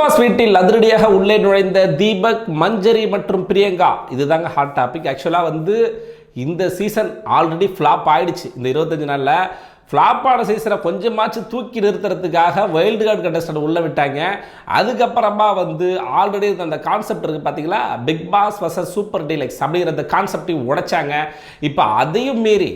Pass வீட்டில் அதிரடியாக உள்ளே நுழைந்த தீபக் மஞ்சரி மற்றும் பிரியங்கா. இதுதாங்க ஹாட் டாபிக் ஆக்சுவலாக வந்து இந்த சீசன் ஆல்ரெடி ஃப்ளாப் ஆயிடுச்சு. இந்த இருபத்தஞ்சு நாளில் ஃப்ளாப்பான சீசனை கொஞ்சமாச்சும் தூக்கி நிறுத்துறதுக்காக வைல்டு கார்டு கண்டஸ்டன்ட் உள்ளே விட்டாங்க. அதுக்கப்புறமா வந்து ஆல்ரெடி இருந்த அந்த கான்செப்ட் இருக்குது பார்த்தீங்களா big boss versus super deluxe அப்படிங்கிற அந்த கான்செப்டையும் உடைச்சாங்க. இப்போ அதையும் மீறி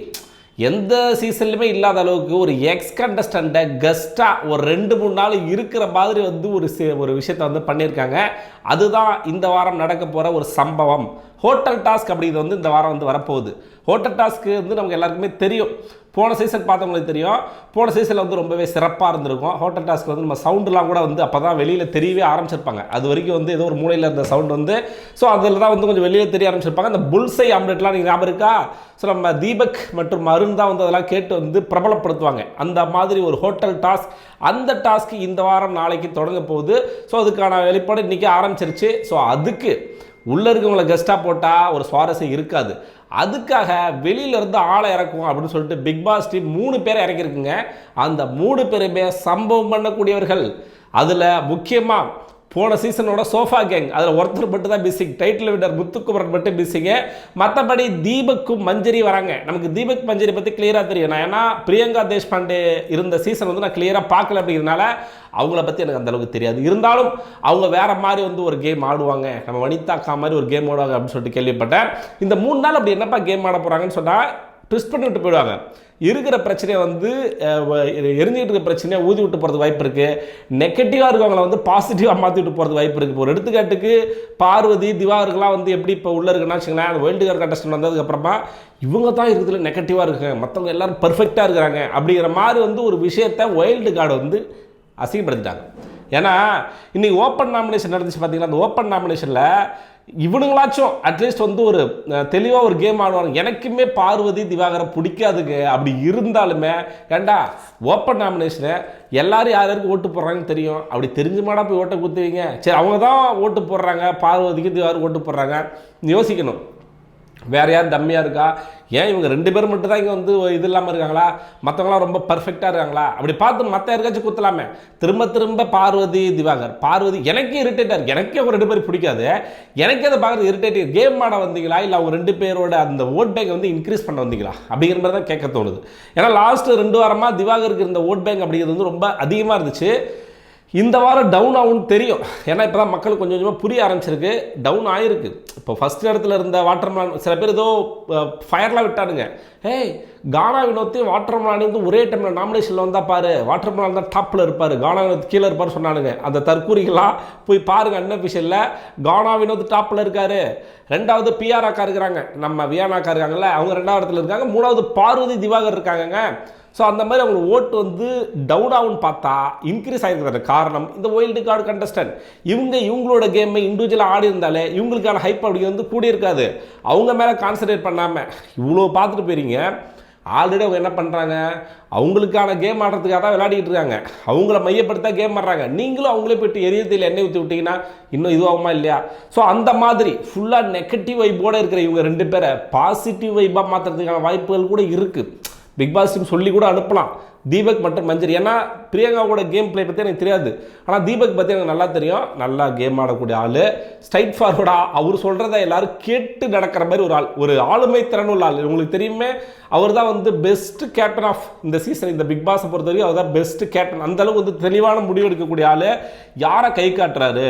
எந்த சீசன்லையுமே இல்லாத அளவுக்கு ஒரு எக்ஸ் கண்டஸ்டண்ட்டை கெஸ்ட்டாக ஒரு ரெண்டு மூணு நாள் இருக்கிற மாதிரி வந்து ஒரு சி- ஒரு விஷயத்தை வந்து பண்ணியிருக்காங்க. அதுதான் இந்த வாரம் நடக்க போகிற ஒரு சம்பவம். ஹோட்டல் டாஸ்க் அப்படிங்கிறது வந்து இந்த வாரம் வந்து வரப்போகுது. ஹோட்டல் டாஸ்க்கு வந்து நமக்கு எல்லாருக்குமே தெரியும். போன சீசன் பார்த்தவங்களுக்கு தெரியும். போன சீசனில் வந்து ரொம்பவே சிறப்பாக இருந்திருக்கும். ஹோட்டல் டாஸ்க்கில் வந்து நம்ம சவுண்டுலாம் கூட வந்து அப்போ தான் வெளியில் தெரியவே ஆரம்பிச்சிருப்பாங்க. அது வரைக்கும் வந்து ஏதோ ஒரு மூலையில் இருந்த சவுண்ட் வந்து ஸோ அதில் தான் வந்து கொஞ்சம் வெளியில் தெரிய ஆரம்பிச்சிருப்பாங்க. அந்த புல்சை ஆம்லெட்லாம் நீங்கள் ஞாபகம் இருக்கா? ஸோ நம்ம தீபக் மற்றும் அருண் தான் வந்து அதெல்லாம் கேட்டு வந்து பிரபலப்படுத்துவாங்க. அந்த மாதிரி ஒரு ஹோட்டல் டாஸ்க் அந்த டாஸ்க் இந்த வாரம் நாளைக்கு தொடங்க போகுது. ஸோ அதுக்கான வெளிப்பாடு இன்றைக்கி ஆரம்பிச்சிருச்சு. ஸோ அதுக்கு உள்ளே இருக்கவங்களை கெஸ்ட்டாக போட்டால் ஒரு சுவாரஸ்யம் இருக்காது. அதுக்காக வெளியில இருந்து ஆளை இறக்குவோம் அப்படின்னு சொல்லிட்டு பிக் பாஸ் டீம் மூணு பேரை இறக்கியிருக்குங்க. அந்த மூணு பேருமே சம்பவம் பண்ணக்கூடியவர்கள். அதில் முக்கியமாக போன சீசனோட சோஃபா கேங். அதில் ஒருத்தர் மட்டும் தான் மிஸ்ஸிங் டைட்டில் வின்னர் முத்துக்குமரன் மட்டும் மிஸ்ஸிங்க மற்றபடி தீபக்கும் மஞ்சரி வராங்க. நமக்கு தீபக் மஞ்சரி பற்றி கிளியராக தெரியும். நான் ஏன்னா பிரியங்கா தேஷ்பாண்டே இருந்த சீசன் வந்து நான் கிளியராக பார்க்கல அப்படிங்கிறனால அவங்கள பற்றி எனக்கு அந்த அளவுக்கு தெரியாது. இருந்தாலும் அவங்க வேற மாதிரி வந்து ஒரு கேம் ஆடுவாங்க. நம்ம வனிதாக்கா மாதிரி ஒரு கேம் ஆடுவாங்க அப்படின்னு சொல்லிட்டு கேள்விப்பட்டேன். இந்த மூணு நாள் அப்படி என்னப்பா கேம் ஆட போகிறாங்கன்னு சொன்னால் ட்விஸ்ட் பண்ணிவிட்டு போயிடுவாங்க. இருக்கிற பிரச்சனையை வந்து எரிஞ்சிக்கிட்டு இருக்க பிரச்சனையை ஊதி விட்டு போகிறது வாய்ப்பு இருக்குது நெகட்டிவாக இருக்கவங்கள வந்து பாசிட்டிவாக மாற்றி விட்டு போகிறது வாய்ப்பு இருக்குது இப்போ ஒரு எடுத்துக்காட்டுக்கு பார்வதி திவாகர்லாம் வந்து எப்படி இப்போ உள்ளே இருக்குன்னா வச்சுங்களேன் அந்த வேர்ல்டு கார் கண்டஸ்டன் வந்ததுக்கப்புறமா இவங்க தான் இருக்கிறதுல நெகட்டிவாக இருக்காங்க. மற்றவங்க எல்லாரும் பர்ஃபெக்டாக இருக்கிறாங்க. அப்படிங்கிற மாதிரி வந்து ஒரு விஷயத்தை வைல்டு கார்டு வந்து அசிங்கப்படுத்திட்டாங்க. ஏன்னா இன்றைக்கி ஓப்பன் நாமினேஷன் நடந்துச்சு பார்த்தீங்கன்னா அந்த ஓப்பன் நாமினேஷனில் இவனுங்களாச்சும் அட்லீஸ்ட் வந்து ஒரு தெளிவாக ஒரு கேம் ஆடுவாங்க. எனக்குமே பார்வதி திவாகரை பிடிக்காதுங்க. அப்படி இருந்தாலுமே ஏண்டா ஓப்பன் நாமினேஷனை எல்லாரும் யார் யாருக்கு ஓட்டு போடுறாங்கன்னு தெரியும். அப்படி தெரிஞ்சுமாடா போய் ஓட்டை குத்துவீங்க. சரி அவங்க தான் ஓட்டு போடுறாங்க. பார்வதிக்கு திவாகர் ஓட்டு போடுறாங்க. யோசிக்கணும். வேற யார் தம்மியாக இருக்கா? ஏன் இவங்க ரெண்டு பேரும் மட்டும் தான் இங்கே வந்து இது இல்லாமல் இருக்காங்களா? மற்றவங்களாம் ரொம்ப பர்ஃபெக்டாக இருக்காங்களா? அப்படி பார்த்து மற்ற யாருக்காச்சும் குத்தலாமே? திரும்ப திரும்ப பார்வதி திவாகர். பார்வதி எனக்கே இரிட்டேட்டாக எனக்கே அவங்க ரெண்டு பேரும் பிடிக்காது. எனக்கே அதை பார்க்குறது இரிட்டேட்டிங் கேம் ஆட வந்தீங்களா? இல்லை அவங்க ரெண்டு பேரோட அந்த ஓட் பேங்க் வந்து இன்க்ரீஸ் பண்ண வந்தீங்களா? அப்படிங்கிற மாதிரி தான் கேட்க தோணுது. ஏன்னா லாஸ்ட் ரெண்டு வாரமாக திவாகருக்கு இருந்த ஓட் பேங்க் அப்படிங்கிறது வந்து ரொம்ப அதிகமாக இருந்துச்சு. இந்த வாரம் டவுன் ஆகும்னு தெரியும். ஏன்னா இப்போ தான் மக்கள் கொஞ்சம் கொஞ்சமாக புரிய ஆரம்பிச்சிருக்கு. டவுன் ஆயிருக்கு. இப்போ ஃபஸ்ட் இடத்துல இருந்த வாட்டர்மேன் சில பேர் ஏதோ ஃபயர்லாம் விட்டானுங்க. ஏய் கானா வினோத்தையும் வாட்டர்மேன் வந்து ஒரே டைமில் நாமினேஷனில் வந்தால் பாரு. வாட்டர்மேன் தான் டாப்பில் இருப்பார். கானா வினோத் கீழே இருப்பார் சொன்னானுங்க. அந்த தற்கூரிகளாக போய் பாருங்க அன்அஃபிஷியலில் கானா வினோத் டாப்பில் இருக்கார். ரெண்டாவது பிஆர் அக்கா இருக்கிறாங்க. நம்ம வியானா அக்கா இருக்காங்கல்ல அவங்க ரெண்டாவது இடத்துல இருக்காங்க. மூணாவது பார்வதி திவாகர் இருக்காங்கங்க. ஸோ அந்த மாதிரி அவங்க ஓட்டு வந்து டவுன் ஆகும்னு பார்த்தா இன்க்ரீஸ் ஆகிருக்கிறது காரணம் இந்த வைல்டு கார்டு கண்டஸ்டன்ட் இவங்க இவங்களோட கேமை இண்டிவிஜுவலாக ஆடி இருந்தாலே இவங்களுக்கான ஹைப் அப்படி வந்து கூடியிருக்காது அவங்க மேலே கான்சன்ட்ரேட் பண்ணாமல் இவ்வளோ பார்த்துட்டு போயிருங்க. ஆல்ரெடி அவங்க என்ன பண்ணுறாங்க அவங்களுக்கான கேம் ஆடுறதுக்காக தான் விளையாடிட்டு இருக்காங்க. அவங்கள மையப்படுத்தா கேம் ஆடுறாங்க. நீங்களும் அவங்களே போயிட்டு எரியத்தில் எண்ணெய் ஊற்றி விட்டீங்கன்னா இன்னும் இதுவாகுமா இல்லையா? ஸோ அந்த மாதிரி ஃபுல்லாக நெகட்டிவ் வைப்போடு இருக்கிற இவங்க ரெண்டு பேரை பாசிட்டிவ் வைப்பாக மாற்றுறதுக்கான வாய்ப்புகள் கூட இருக்குது பிக் பாஸ் டீம் சொல்லி கூட அனுப்பலாம். தீபக் மற்றும் மஞ்சரி. ஏன்னா பிரியங்காவோட கேம் பிளே பற்றி எனக்கு தெரியாது. ஆனால் தீபக் பற்றி எனக்கு நல்லா தெரியும். நல்லா கேம் ஆடக்கூடிய ஆள். ஸ்ட்ரைட் ஃபார்வர்டாக அவர் சொல்கிறத எல்லாரும் கேட்டு நடக்கிற மாதிரி ஒரு ஆள். ஒரு ஆளுமை திறன் உள்ள ஆள். உங்களுக்கு தெரியுமே அவர் தான் வந்து பெஸ்ட் கேப்டன் ஆஃப் இந்த சீசன் இந்த பிக் பாஸை பொறுத்த வரைக்கும் அவர் தான் பெஸ்ட் கேப்டன் அந்த அளவுக்கு வந்து தெளிவான முடிவு எடுக்கக்கூடிய ஆள். யாரை கை காட்டுறாரு?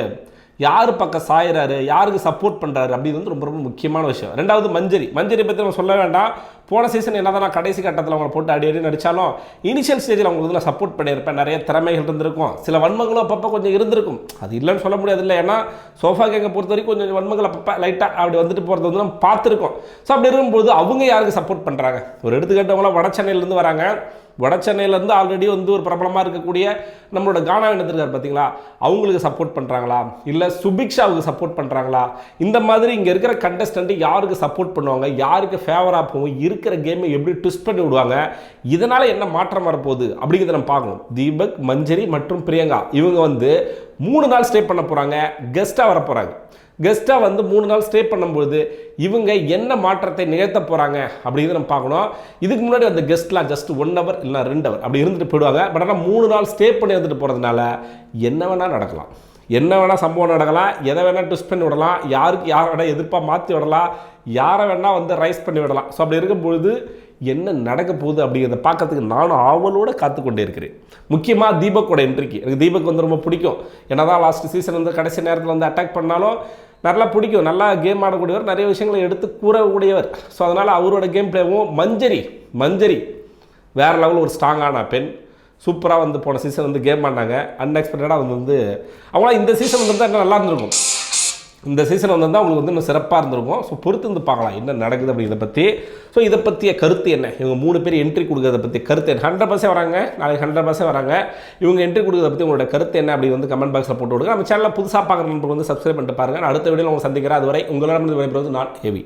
யார் பக்கம் சாயிறாரு? யாருக்கு சப்போர்ட் பண்ணுறாரு அப்படிங்கிறது வந்து ரொம்ப ரொம்ப முக்கியமான விஷயம். ரெண்டாவது மஞ்சரி. மஞ்சரி பற்றி நம்ம சொல்ல வேண்டாம். போன சீசன் என்ன தான் கடைசி கட்டத்தில் அவங்களை போட்டு அடி அடி நடித்தாலும் இனிஷியல் ஸ்டேஜில் அவங்களுக்கு நான் சப்போர்ட் பண்ணியிருப்பேன். நிறைய திறமைகள் இருந்திருக்கும். சில வன்மங்களும் அப்பப்போ கொஞ்சம் இருந்திருக்கும். அது இல்லைன்னு சொல்ல முடியாது இல்லை ஏன்னா சோஃபா கேங்கை பொறுத்த வரைக்கும் கொஞ்சம் வன்மங்கள் அப்பப்போ லைட்டாக அப்படி வந்துட்டு போகிறது வந்து நம்ம பார்த்துருக்கோம். ஸோ அப்படி இருக்கும்போது அவங்க யாருக்கு சப்போர்ட் பண்ணுறாங்க ஒரு எடுத்துக்கிட்டவங்களாம் வட சென்னையிலேருந்து வராங்க. வட சென்னையிலேருந்து ஆல்ரெடி வந்து ஒரு பிரபலமாக இருக்கக்கூடிய நம்மளோட கானா இனத்திற்கார் பார்த்தீங்களா அவங்களுக்கு சப்போர்ட் பண்ணுறாங்களா இல்லை சுபிக்ஷாவுக்கு சப்போர்ட் பண்ணுறாங்களா இந்த மாதிரி இங்கே இருக்கிற கண்டஸ்டண்ட்டு யாருக்கு சப்போர்ட் பண்ணுவாங்க? யாருக்கு ஃபேவராக போகும்? இருக்கிற கேமை எப்படி ட்விஸ்ட் பண்ணி விடுவாங்க? இதனால் என்ன மாற்றம் வரப்போகுது? அப்படிங்கிறத நம்ம பார்க்கணும். தீபக் மஞ்சரி மற்றும் பிரியங்கா இவங்க வந்து மூணு நாள் ஸ்டே பண்ண போகிறாங்க கெஸ்ட்டாக வர போகிறாங்க கெஸ்ட்டாக வந்து மூணு நாள் ஸ்டே பண்ணும்பொழுது இவங்க என்ன மாற்றத்தை நிகழ்த்த போகிறாங்க அப்படிங்கிறது நம்ம பார்க்கணும். இதுக்கு முன்னாடி அந்த கெஸ்ட்லாம் ஜஸ்ட் ஒன் ஹவர் இல்லை ரெண்டு ஹவர் அப்படி இருந்துட்டு போயிடுவாங்க. பட் ஆனால் மூணு நாள் ஸ்டே பண்ணி இருந்துட்டு போகிறதுனால என்ன வேணால் நடக்கலாம். என்ன வேணால் சம்பவம் நடக்கலாம். எதை வேணால் ட்விஸ்ட் பண்ணி விடலாம். யாருக்கு யாரை வேணால் எதிர்ப்பாக மாற்றி விடலாம். யாரை வேணால் வந்து ரைஸ் பண்ணி விடலாம். ஸோ அப்படி இருக்கும்பொழுது என்ன நடக்க போகுது அப்படிங்கிறத பார்க்கறதுக்கு நானும் ஆவலோடு காத்துக்கொண்டே இருக்கிறேன். முக்கியமாக தீபக்கோட என்ட்ரிக்கு எனக்கு தீபக் வந்து ரொம்ப பிடிக்கும். என்ன தான் லாஸ்ட் சீசன் வந்து கடைசி நேரத்தில் வந்து அட்டாக் பண்ணாலும் நல்லா பிடிக்கும். நல்லா கேம் ஆடக்கூடியவர் நிறைய விஷயங்களை எடுத்து கூறக்கூடியவர். ஸோ அதனால் அவரோட கேம் பிளேவும் மஞ்சரி மஞ்சரி. வேறு லெவலில் ஒரு ஸ்ட்ராங்கான பெண். சூப்பராக வந்து போன சீசன் வந்து கேம் ஆடினாங்க. அன்எக்ஸ்பெக்டடாக வந்து வந்து அவங்களாம் இந்த சீசன் வந்து நல்லா இருந்திருக்கும். இந்த சீசன் வந்திருந்தால் அவங்களுக்கு வந்து இன்னும் சிறப்பாக இருந்திருக்கும். ஸோ பொறுத்து வந்து பார்க்கலாம் என்ன நடக்குது அப்படிங்கிறத பற்றி ஸோ இதை பற்றிய கருத்து என்ன? இவங்க மூணு பேர் என்ட்ரி கொடுக்கறத பற்றி கருத்து என்ன? ஹண்ட்ரட் பர்சன்ட் வராங்க. நாளைக்கு ஹண்ட்ரட் பர்சன்ட் வராங்க. இவங்க என்ட்ரி கொடுக்கறத பற்றி உங்களோட கருத்து என்ன அப்படி வந்து கமெண்ட் பாக்ஸில் போட்டு விடுங்க. நம்ம சேனலில் புதுசாக பார்க்குற நண்பர்கள் வந்து சப்ஸ்கிரைப் பண்ணிட்டு பாருங்கள் நான் அடுத்த வீடியோவில் உங்களை சந்திக்கிறேன். அதுவரை உங்களிடம் விடைபெறுவது நான் ஹெவி